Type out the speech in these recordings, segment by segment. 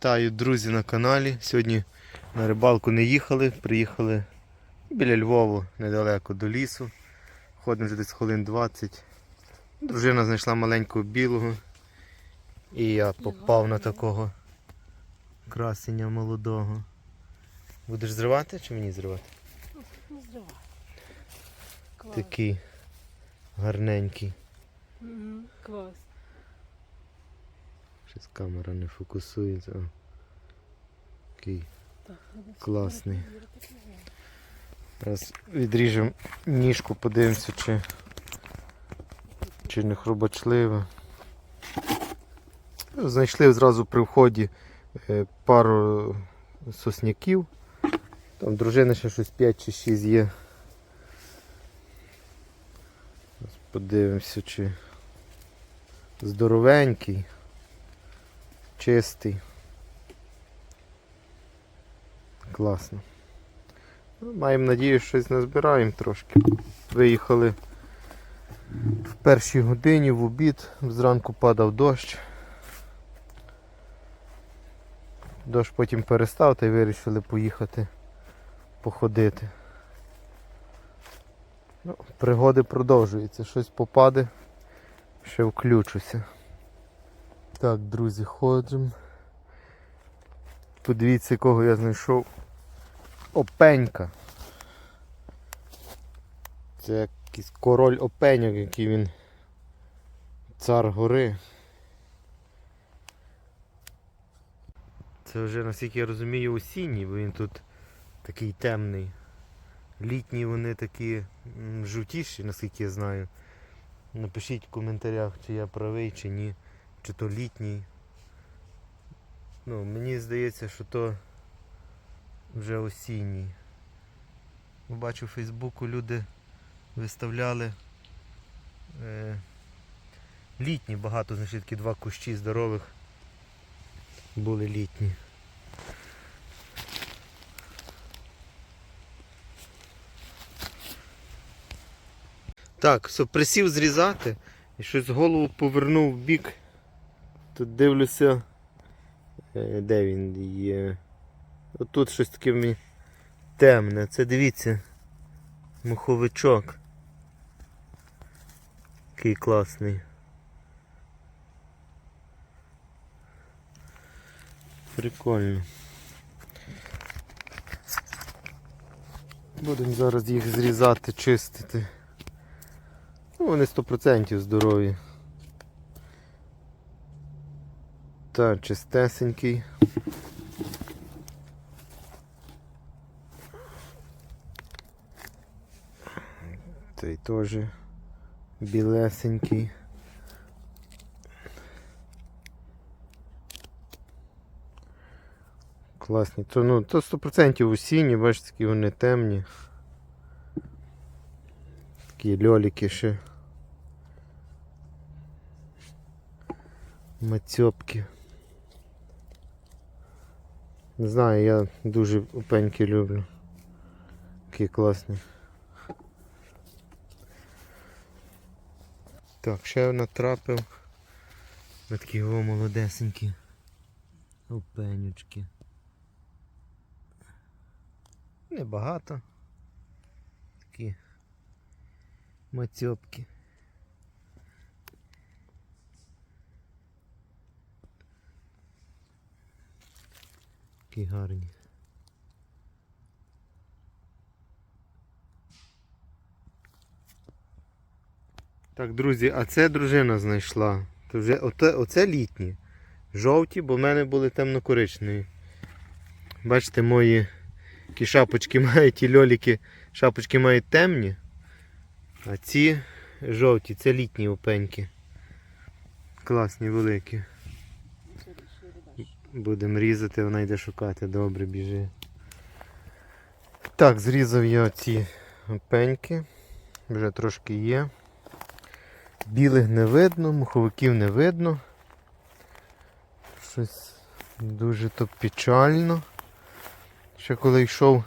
Вітаю друзі на каналі. Сьогодні на рибалку не їхали, приїхали біля Львову, недалеко до лісу. Ходимо вже десь хвилин 20. Дружина знайшла маленького білого. І я попав на такого красення молодого. Будеш зривати чи мені зривати? Здавай. Такий гарненький. Клас. Щось камера не фокусується. О. Такий Класний. Зараз відріжемо ніжку, подивимося, чи, чи не хробачливе. Знайшли зразу при вході е, пару сосняків. Там дружини ще щось 5 чи 6 є. Подивимося, чи здоровенький, чистий. Класно. Ну, Маємо надію, що щось назбираємо трошки. Виїхали в першій годині в обід, зранку падав дощ. Дощ потім перестав та й вирішили поїхати походити. Ну, пригоди продовжуються, щось попаде, ще включуся. Так, друзі, ходимо. Подивіться, кого я знайшов. Опенька. Це якийсь король опеньок, який він цар гори. Це вже, наскільки я розумію, осінній, бо він тут такий темний. Літні вони такі жовтіші, наскільки я знаю. Напишіть в коментарях, чи я правий, чи ні. Чи то літній. Ну, мені здається, що то вже осінній. Бачу в Фейсбуку люди виставляли е, літні, багато знайшли такі два кущі здорових. Були літні. Так, все, присів зрізати і щось голову повернув в бік. Тут дивлюся. Е, де він є? Отут щось таке мені темне. Це дивіться. Муховичок. Який класний. Прикольно. Будемо зараз їх зрізати, чистити. Ну, вони 100% здорові. Та чистесенький. Той теж білесенький. Класні. То, ну, то 100% осінні, бачите, такі вони темні. Такі льоліки ще. Мацьопки. Не знаю, я дуже опеньки люблю. Такі класні. Так, ще натрапив на такі о, молодесенькі опенючки. Небагато. Такі мацьопки. Такі гарні. Так, друзі, а це дружина знайшла. То вже оце, оце літні. Жовті, бо в мене були темно-коричневі. Бачите, мої які шапочки мають, ті льоліки, шапочки мають темні. А ці жовті, це літні опеньки. Класні, великі. Будемо різати, вона йде шукати, добре біжи. Так, зрізав я ці пеньки. Вже трошки є. Білих не видно, муховиків не видно. Щось дуже то печально. Ще коли йшов,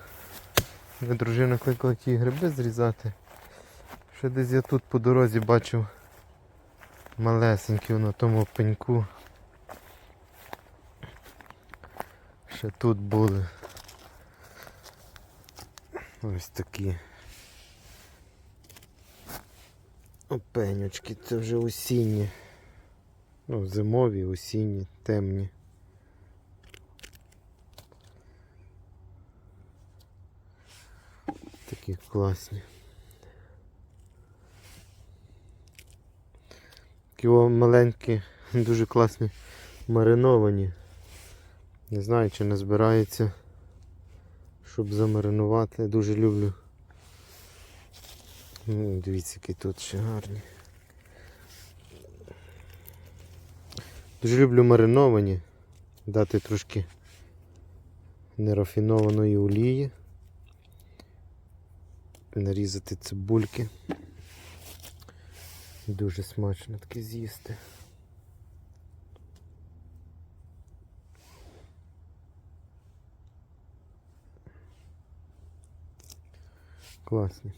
дружина кликала ті гриби зрізати. Ще десь я тут по дорозі бачив малесенькі на тому пеньку. Ще тут були. Ось такі. Опенючки, це вже осінні. Ну, зимові, осінні, темні. Такі класні. Такі маленькі, дуже класні мариновані. Не знаю, чи не збирається, щоб замаринувати. Я дуже люблю. Ну, дивіться, які тут ще гарні. Дуже люблю мариновані. Дати трошки нерафінованої олії. Нарізати цибульки. Дуже смачно таке з'їсти. Класні.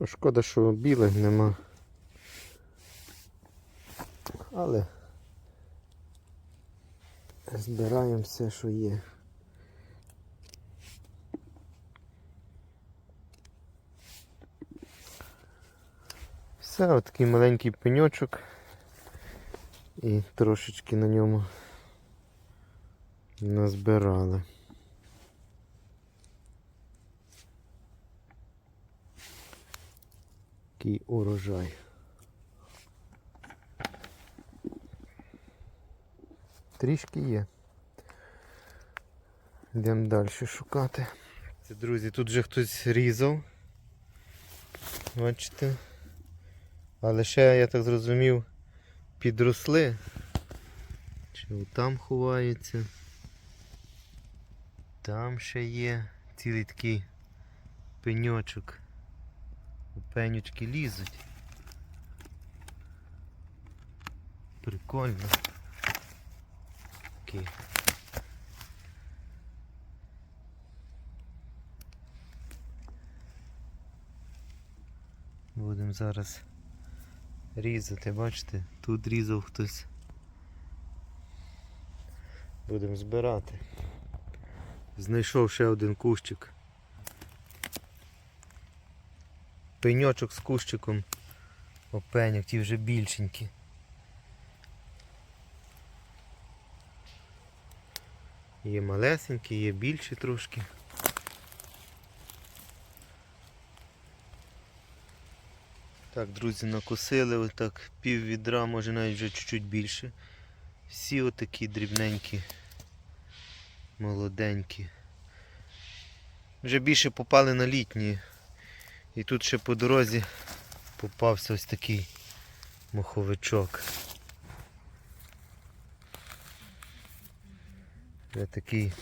Ну, Шкода, що білих нема. Але збираємо все, що є. Все, от такий маленький пеньочок. І трошечки на ньому назбирали. Такий урожай. Трішки є. Йдемо далі шукати. Це, друзі, тут вже хтось різав. Бачите? Але ще, я так зрозумів, підросли. Чи там ховаються. Там ще є цілий такий пеньочок. Пенючки лізуть. Прикольно. Такий. Будемо зараз різати, бачите? Тут різав хтось. Будемо збирати. Знайшов ще один кущик. Пеньочок з кущиком. Опеняк, ті вже більшенькі. Є малесенькі, є більші трошки. Так, друзі, накосили отак пів відра, може навіть вже чуть-чуть більше. Всі отакі дрібненькі, молоденькі. Вже більше попали на літні. І тут ще по дорозі попався ось такий моховичок. Вже такий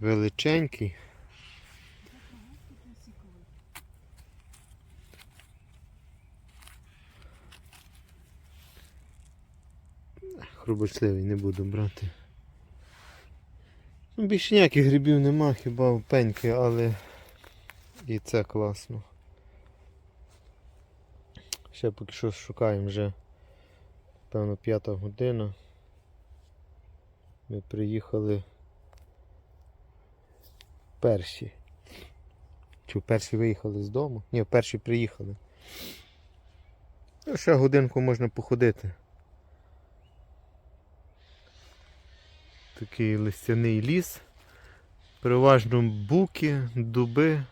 величенький. Хрубочливий не буду брати. Ну, більше ніяких грибів нема, хіба пеньки, але і це класно. Ще поки що шукаємо вже, певно, п'ята година. Ми приїхали перші. Чи перші виїхали з дому? Ні, перші приїхали. Ну, ще годинку можна походити. Такий листяний ліс. Переважно буки, дуби,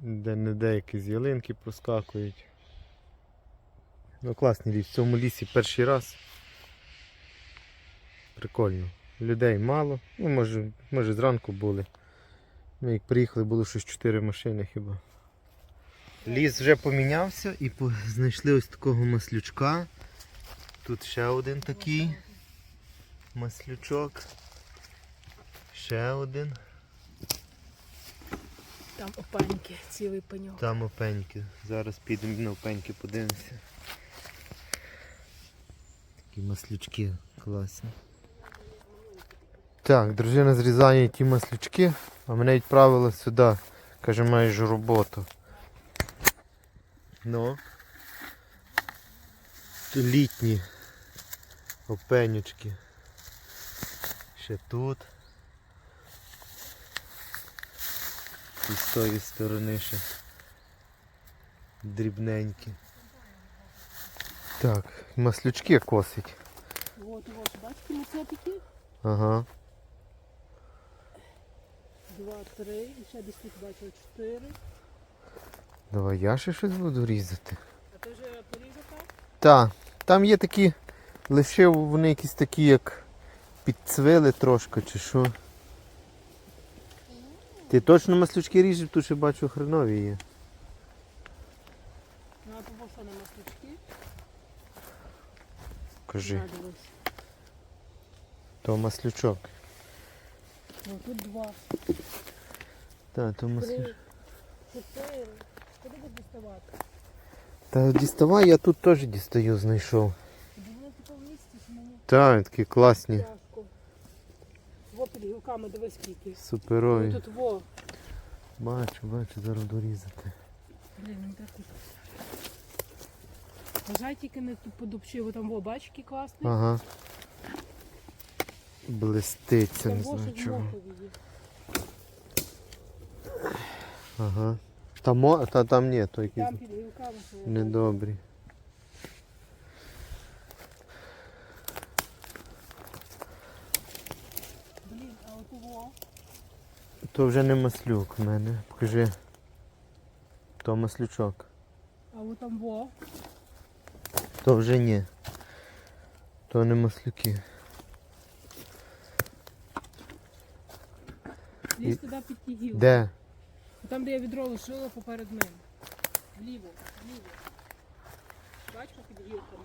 де не деякі з ялинки проскакують. Ну класний ліс. В цьому лісі перший раз. Прикольно. Людей мало. Ну, може, може зранку були. Ми як приїхали, було щось 4 машини хіба. Ліс вже помінявся і знайшли ось такого маслючка. Тут ще один такий маслючок. Ще один. Там опаньки, цілий пеньок. Там опеньки. Зараз підемо на опеньки подивимося. Такі маслючки класні. Так, дружина зрізає ті маслючки, а мене відправила сюди. Каже, маєш роботу. Ну. Літні опенючки. Ще тут. І з тої сторони ще дрібненькі. Так, маслючки косить. От, от, бачите, мацетики? Ага. Два, три, і ще десь тут бачила чотири. Давай я ще щось буду різати. А ти вже порізав так? Так, там є такі, лише вони якісь такі, як підцвили трошки чи що. Ти точно маслючки ріжеш, тут ще бачу хренові є. Ну, а того що на маслючки? Кажи, то маслючок. Ну, тут два, Так, то маслючок. три, чотири. Куди будеш діставати? Та діставай, я тут теж дістаю, знайшов. Бо типу в місці, що мені Так, такі класні, Во дивись скільки. Ну, суперові. тут во. Бачу, бачу, зараз дорізати. Блін, не так. Вважай тільки не тут подупчиво, там во, бач, який класний. Ага. Блиститься, Там не во, знаю чого. є. Ага. Та, мо... Та там ні, то якісь Там під гілками. що недобрі. Блін, а от во. То вже не маслюк в мене. Покажи. То маслючок. А от там во. То вже ні. То не маслюки. Лізь туди під ті гілки. Де? Там, де я відро лишила поперед ним. Вліво, вліво. Бачиш під гілками?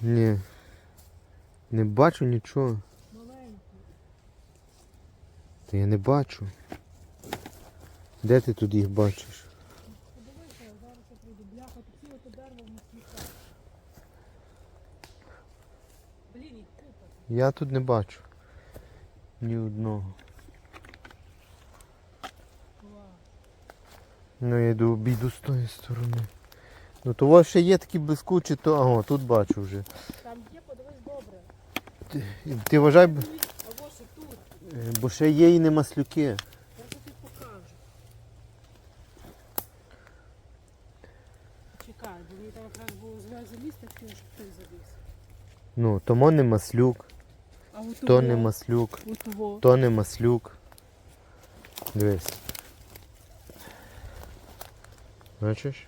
Ні. Не бачу нічого. Та я не бачу. Де ти тут їх бачиш? Я тут не бачу. Ні одного. Ну я йду обійду з тої сторони. Ну то ще є такі блискучі, то ага, тут бачу вже. Там є, подивись добре. Ти, ти вважай, б- А ось і тут. е, бо ще є і не маслюки. Я тобі покажу. Чекай, бо мені там якраз було залізти, хотів, щоб ти заліз. Ну, тому не маслюк, А от то не маслюк, от того. то не маслюк. Дивись. Бачиш?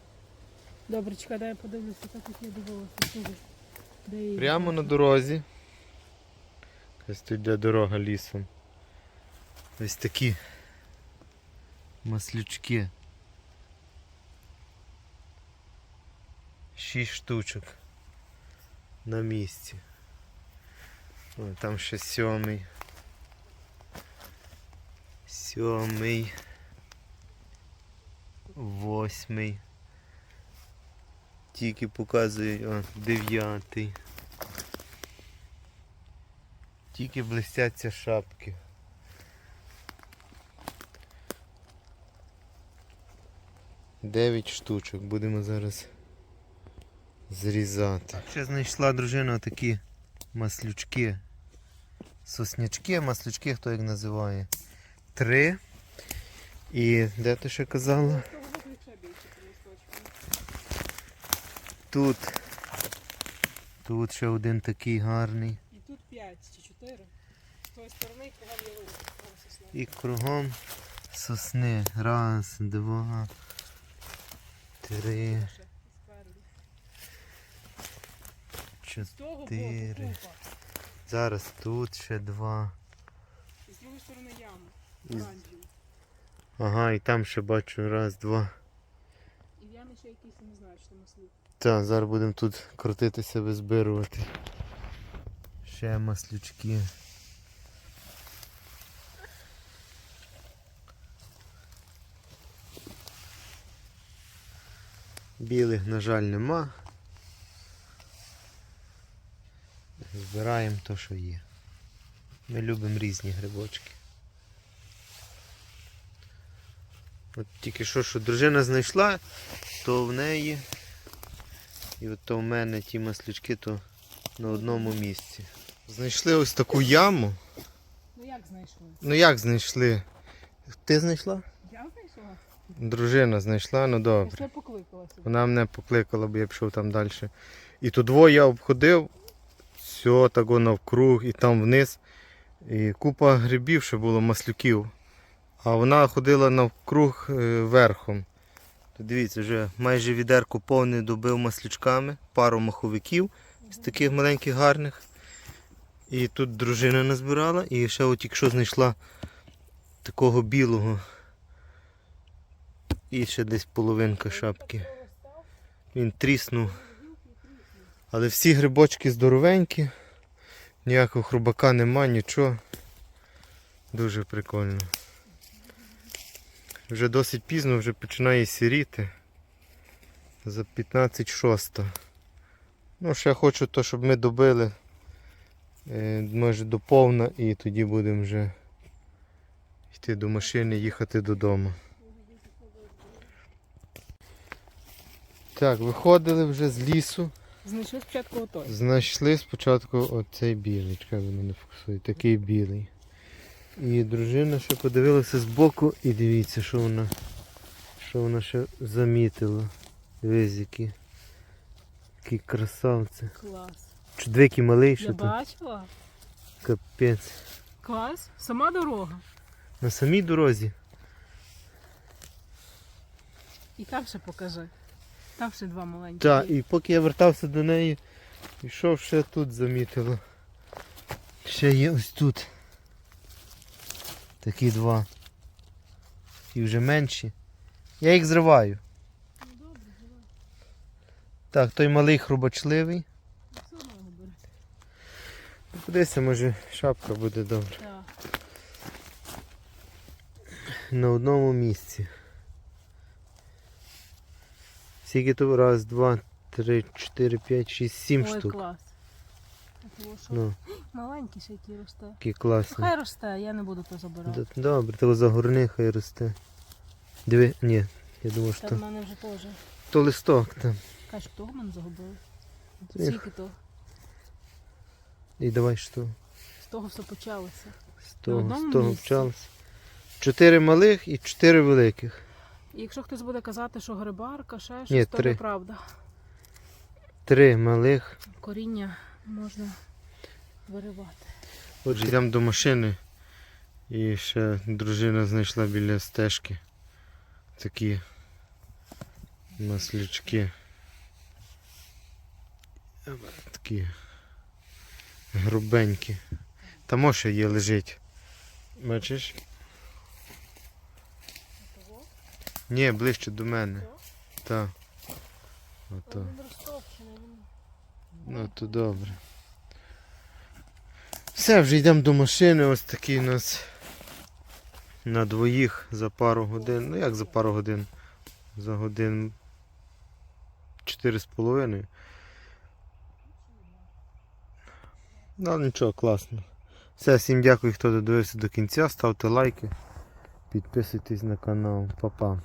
Добре, чекай, дай я подивлюся, так як я дивилася. Де її Прямо на дорозі. Ось тут йде дорога лісом. Ось такі маслючки. Шість штучок на місці. О, там ще сьомий. Сьомий. Восьмий. Тільки показує о, дев'ятий. Тільки блистяться шапки. Дев'ять штучок будемо зараз зрізати. Ще знайшла дружина такі маслючки. Соснячки, маслючки, хто як називає. Три. І де ти ще казала? Тут. Тут ще один такий гарний. І тут 5 чи 4. З тої сторони кругом є лист. І кругом сосни. Раз, два, три, чотири. Зараз тут ще два. І з другої сторони яма. Ага, і там ще бачу раз, два. І в ямі ще якийсь, не знаю, що там маслюк. Так, зараз будемо тут крутитися, визбирувати. Ще маслючки. Білих, на жаль, нема. Збираємо то, що є. Ми любимо різні грибочки. От тільки що, що дружина знайшла, то в неї. І от то в мене ті маслючки то на одному місці. Знайшли ось таку яму. Ну як знайшли? Ну як знайшли? Ти знайшла? Я знайшла? Дружина знайшла, ну добре. ще покликала сюди. Вона мене покликала, бо я пішов там далі. І тут двоє я обходив, все так навкруг і там вниз. І купа грибів ще було, маслюків. А вона ходила навкруг е, верхом. То дивіться, вже майже відерку повне добив маслючками, пару маховиків з таких маленьких гарних. І тут дружина назбирала, і ще от тільки що знайшла такого білого. І ще десь половинка шапки. Він тріснув. Але всі грибочки здоровенькі. Ніякого хрубака нема, нічого. Дуже прикольно. Вже досить пізно, вже починає сіріти. За 15 шоста. Ну, ще хочу то, щоб ми добили. е, Може до повна і тоді будемо вже йти до машини, їхати додому. Так, виходили вже з лісу. Знайшли спочатку отой. Знайшли спочатку оцей білий, чекай, воно не фокусує, такий білий. І дружина ще подивилася збоку і дивіться, що вона, що вона ще замітила. Дивись, які, які красавці. Клас. Дві малий, що Я бачила. Капець. Клас. Сама дорога. На самій дорозі. І там ще покажи. Там ще два маленькі. Так, і поки я вертався до неї, йшов ще тут замітила. Ще є ось тут. Такі два. І вже менші. Я їх зриваю. Ну. Так, той малий його бери. Подивися, може шапка буде добре. Так. На одному місці. Скільки тут? Раз, два, три, чотири, п'ять, шість, сім Ой, штук. клас. Що? Ну, Маленький ще який росте. які класні. Хай росте, я не буду то забирати. Д- Добре, ти загорни, хай росте. Диви, ні, я думав, що Та в то, мене вже теж. то листок там. Кажеш, того мене загубили. Ні. Скільки то? І давай що? З того все почалося. З того, одному з того місці? Чотири малих і чотири великих. І якщо хтось буде казати, що грибарка, ще щось, то неправда. Три малих. Коріння можна виривати. Отже, йдемо до машини. І ще дружина знайшла біля стежки. Такі маслючки. Такі грубенькі. Там ще є лежить. Бачиш? Ні, ближче до мене. Так. Ото. Він розтопчений. Ну то добре. Все, вже йдемо до машини, ось такий у нас на двоїх за пару годин. Ну як за пару годин? За годин чотири з половиною. Ну нічого, класно. Все, всім дякую, хто додивився до кінця. Ставте лайки, підписуйтесь на канал. Па-па.